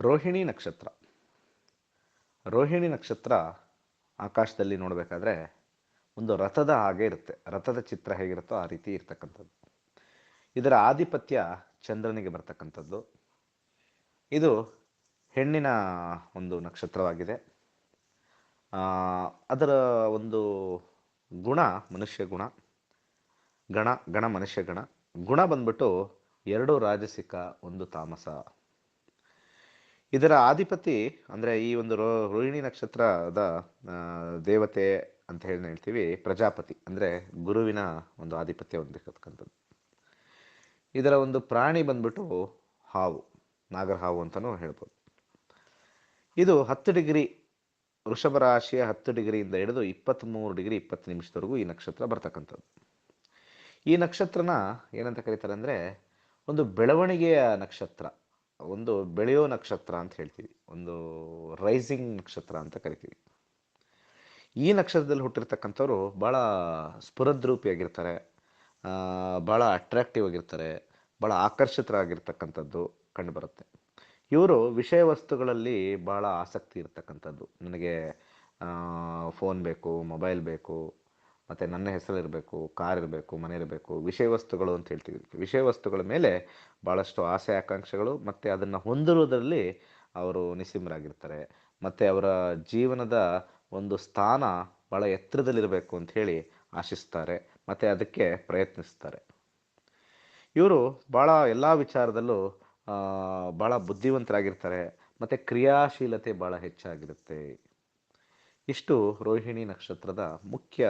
ರೋಹಿಣಿ ನಕ್ಷತ್ರ. ರೋಹಿಣಿ ನಕ್ಷತ್ರ ಆಕಾಶದಲ್ಲಿ ನೋಡಬೇಕಾದ್ರೆ ಒಂದು ರಥದ ಹಾಗೆ ಇರುತ್ತೆ. ರಥದ ಚಿತ್ರ ಹೇಗಿರುತ್ತೋ ಆ ರೀತಿ ಇರ್ತಕ್ಕಂಥದ್ದು. ಇದರ ಆಧಿಪತ್ಯ ಚಂದ್ರನಿಗೆ ಬರ್ತಕ್ಕಂಥದ್ದು. ಇದು ಹೆಣ್ಣಿನ ಒಂದು ನಕ್ಷತ್ರವಾಗಿದೆ. ಅದರ ಒಂದು ಗುಣ ಮನುಷ್ಯ ಗುಣ, ಗಣ ಗಣ ಮನುಷ್ಯ ಗಣ. ಗುಣ ಬಂದ್ಬಿಟ್ಟು ಎರಡು ರಾಜಸಿಕ, ಒಂದು ತಾಮಸ. ಇದರ ಆಧಿಪತಿ ಅಂದರೆ ಈ ಒಂದು ರೋ, ರೋಹಿಣಿ ನಕ್ಷತ್ರದ ದೇವತೆ ಅಂತ ಹೇಳಿ ಹೇಳ್ತೀವಿ ಪ್ರಜಾಪತಿ ಅಂದರೆ ಗುರುವಿನ ಒಂದು ಆಧಿಪತ್ಯ ಹೊಂದಿರತಕ್ಕಂಥದ್ದು. ಇದರ ಒಂದು ಪ್ರಾಣಿ ಬಂದ್ಬಿಟ್ಟು ಹಾವು, ನಾಗರ ಹಾವು ಅಂತಲೂ ಹೇಳ್ಬೋದು. ಇದು ಹತ್ತು ಡಿಗ್ರಿ, ವೃಷಭ ರಾಶಿಯ ಹತ್ತು ಡಿಗ್ರಿಯಿಂದ ಹಿಡಿದು ಇಪ್ಪತ್ತ್ಮೂರು ಡಿಗ್ರಿ ಇಪ್ಪತ್ತು ನಿಮಿಷದವರೆಗೂ ಈ ನಕ್ಷತ್ರ ಬರ್ತಕ್ಕಂಥದ್ದು. ಈ ನಕ್ಷತ್ರನ ಏನಂತ ಕರೀತಾರೆ ಅಂದರೆ ಒಂದು ಬೆಳವಣಿಗೆಯ ನಕ್ಷತ್ರ. ಒಂದು ಬೆಳೆಯೋ ನಕ್ಷತ್ರ ಅಂತ ಹೇಳ್ತೀವಿ. ಒಂದು ರೈಸಿಂಗ್ ನಕ್ಷತ್ರ ಅಂತ ಕರಿತೀವಿ. ಈ ನಕ್ಷತ್ರದಲ್ಲಿ ಹುಟ್ಟಿರ್ತಕ್ಕಂಥವ್ರು ಭಾಳ ಸ್ಫುರದ್ರೂಪಿಯಾಗಿರ್ತಾರೆ. ಭಾಳ ಅಟ್ರಾಕ್ಟಿವ್ ಆಗಿರ್ತಾರೆ. ಭಾಳ ಆಕರ್ಷಿತರಾಗಿರ್ತಕ್ಕಂಥದ್ದು ಕಂಡುಬರುತ್ತೆ. ಇವರು ವಿಷಯ ವಸ್ತುಗಳಲ್ಲಿ ಭಾಳ ಆಸಕ್ತಿ ಇರ್ತಕ್ಕಂಥದ್ದು. ನನಗೆ ಫೋನ್ ಬೇಕು ಮೊಬೈಲ್ ಬೇಕು ಮತ್ತು ನನ್ನ ಹೆಸರಿರಬೇಕು, ಕಾರ್ ಇರಬೇಕು, ಮನೆ ಇರಬೇಕು ವಿಷಯ ವಸ್ತುಗಳು ಅಂತ ಹೇಳ್ತೀವಿ. ವಿಷಯ ವಸ್ತುಗಳ ಮೇಲೆ ಭಾಳಷ್ಟು ಆಸೆ, ಆಕಾಂಕ್ಷೆಗಳು ಮತ್ತು ಅದನ್ನು ಹೊಂದಿರುವುದರಲ್ಲಿ ಅವರು ನಿಸ್ಸೀಮರಾಗಿರ್ತಾರೆ. ಮತ್ತು ಅವರ ಜೀವನದ ಒಂದು ಸ್ಥಾನ ಭಾಳ ಎತ್ತರದಲ್ಲಿರಬೇಕು ಹೇಳಿ ಆಶಿಸ್ತಾರೆ, ಮತ್ತು ಅದಕ್ಕೆ ಪ್ರಯತ್ನಿಸ್ತಾರೆ. ಇವರು ಭಾಳ ಎಲ್ಲ ವಿಚಾರದಲ್ಲೂ ಭಾಳ ಬುದ್ಧಿವಂತರಾಗಿರ್ತಾರೆ, ಮತ್ತು ಕ್ರಿಯಾಶೀಲತೆ ಭಾಳ ಹೆಚ್ಚಾಗಿರುತ್ತೆ. ಇಷ್ಟು ರೋಹಿಣಿ ನಕ್ಷತ್ರದ ಮುಖ್ಯ